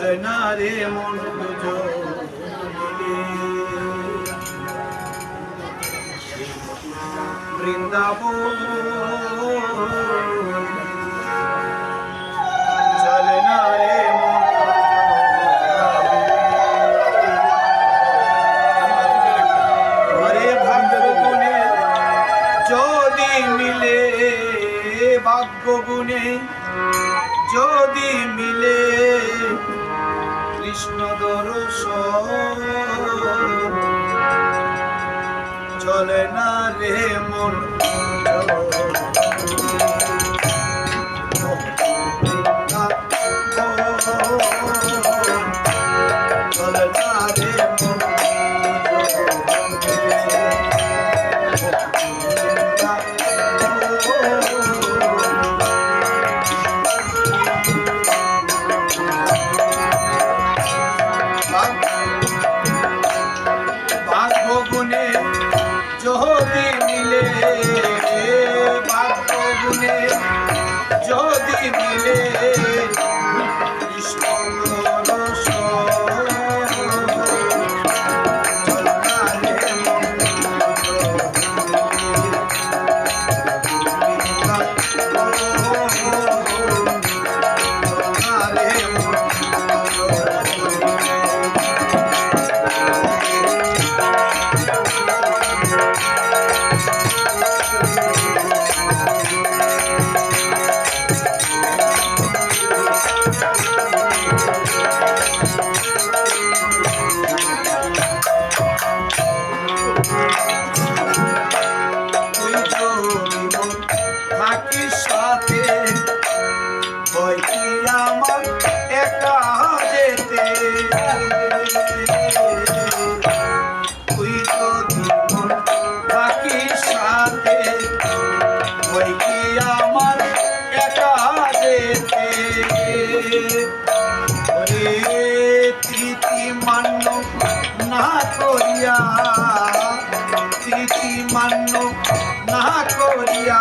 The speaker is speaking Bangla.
চলে না রে মন বৃন্দাবন। চলে না রে মন যদি মিলে, ভাগ্য গুণে যদি মিলে। চলে না রে মন। যদি মিলে আমার একা যেতে। তুই যদি মন থাকিস সাথে ভয় কি আমার একা যেতে? তৃতি মান্য না করিয়া তৃতি মান্য না করিয়া